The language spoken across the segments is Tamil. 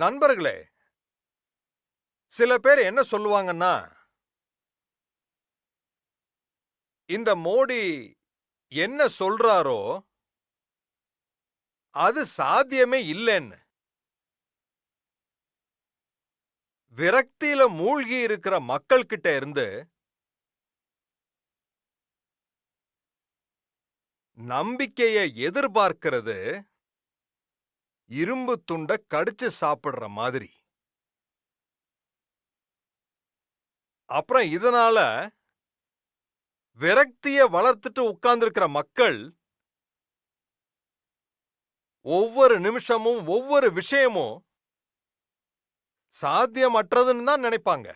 நண்பர்களே சில பேர் என்ன சொல்லுவாங்கன்னா இந்த மோடி என்ன சொல்றாரோ அது சாத்தியமே இல்லைன்னு. விரக்தியில மூழ்கி இருக்கிற மக்கள் கிட்ட இருந்து நம்பிக்கைய எதிர்பார்க்கிறது இரும்பு துண்ட கடிச்சு சாப்பிடுற மாதிரி. அப்புறம் இதனால விரக்திய வளர்த்துட்டு உட்கார்ந்துருக்கிற மக்கள் ஒவ்வொரு நிமிஷமும் ஒவ்வொரு விஷயமும் சாத்தியமற்றதுன்னு தான் நினைப்பாங்க.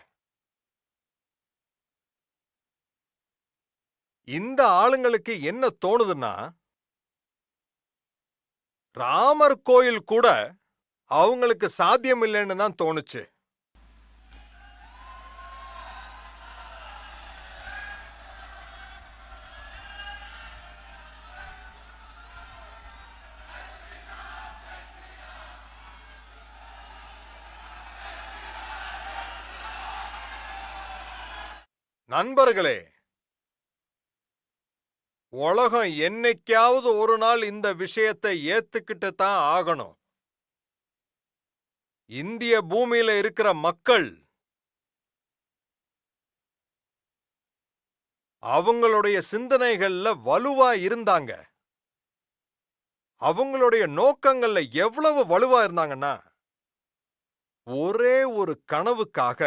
இந்த ஆளுங்களுக்கு என்ன தோணுதுன்னா ராமர் கோயில் கூட அவங்களுக்கு சாத்தியம் இல்லைன்னு தான் தோணுச்சு. நண்பர்களே உலகம் என்னைக்காவது ஒரு நாள் இந்த விஷயத்தை ஏத்துக்கிட்டு தான் ஆகணும். இந்திய பூமியில இருக்கிற மக்கள் அவங்களுடைய சிந்தனைகள்ல வலுவா இருந்தாங்க. அவங்களுடைய நோக்கங்கள்ல எவ்வளவு வலுவா இருந்தாங்கன்னா ஒரே ஒரு கனவுக்காக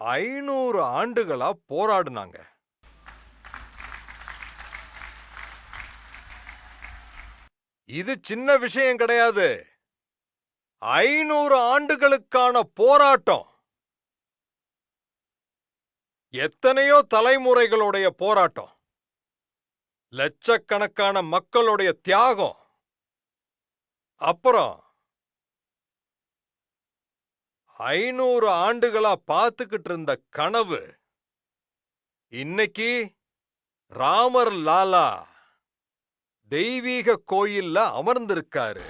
ஐநூறு ஆண்டுகளா போராடுனாங்க. இது சின்ன விஷயம் கிடையாது. ஐநூறு ஆண்டுகளுக்கான போராட்டம். எத்தனையோ தலைமுறைகளுடைய போராட்டம். லட்சக்கணக்கான மக்களுடைய தியாகம். அப்புறம் ஐநூறு ஆண்டுகளா பார்த்துக்கிட்டு இருந்த கனவு. இன்னைக்கு ராமர் லாலா தெய்வீக கோயில்ல அமர்ந்திருக்காரு.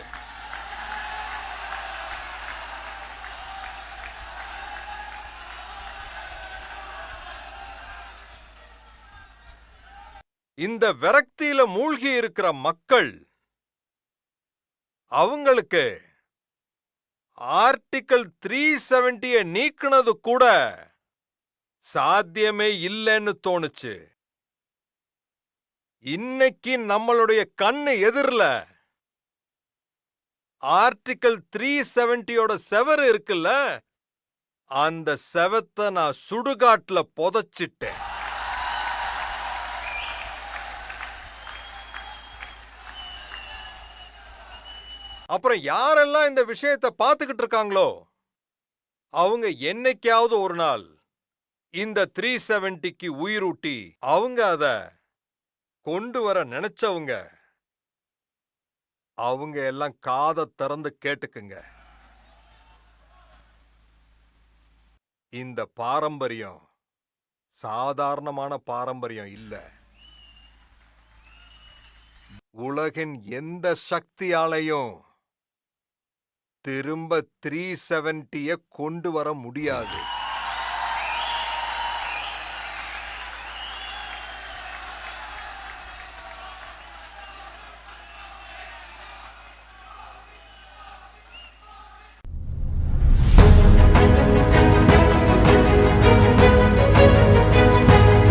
இந்த விரக்தியில மூழ்கி இருக்கிற மக்கள் அவங்களுக்கு ஆர்டிக்கல் த்ரீ செவன்டிய நீக்குனது கூட சாத்தியமே இல்லைன்னு தோணுச்சு. இன்னைக்கு நம்மளுடைய கண்ணு எதிரில். ஆர்டிக்கல் த்ரீ செவன்டியோட செவர் இருக்குல்ல? அந்த செவத்தை நான் சுடுகாட்டுல புதைச்சிட்டேன். அப்புறம் யாரெல்லாம் இந்த விஷயத்தை பார்த்துக்கிட்டு இருக்காங்களோ? அவங்க என்னைக்காவது ஒரு நாள் இந்த த்ரீ செவன்டிக்கு உயிரூட்டி அவங்க அத கொண்டு வர நினைச்சவங்க அவங்க எல்லாம் காதை திறந்து கேட்டுக்குங்க. இந்த பாரம்பரியம் சாதாரணமான பாரம்பரியம் இல்ல. உலகின் எந்த சக்தியாலையும் திரும்ப த்ரீ செவன்டிய கொண்டு வர முடியாது.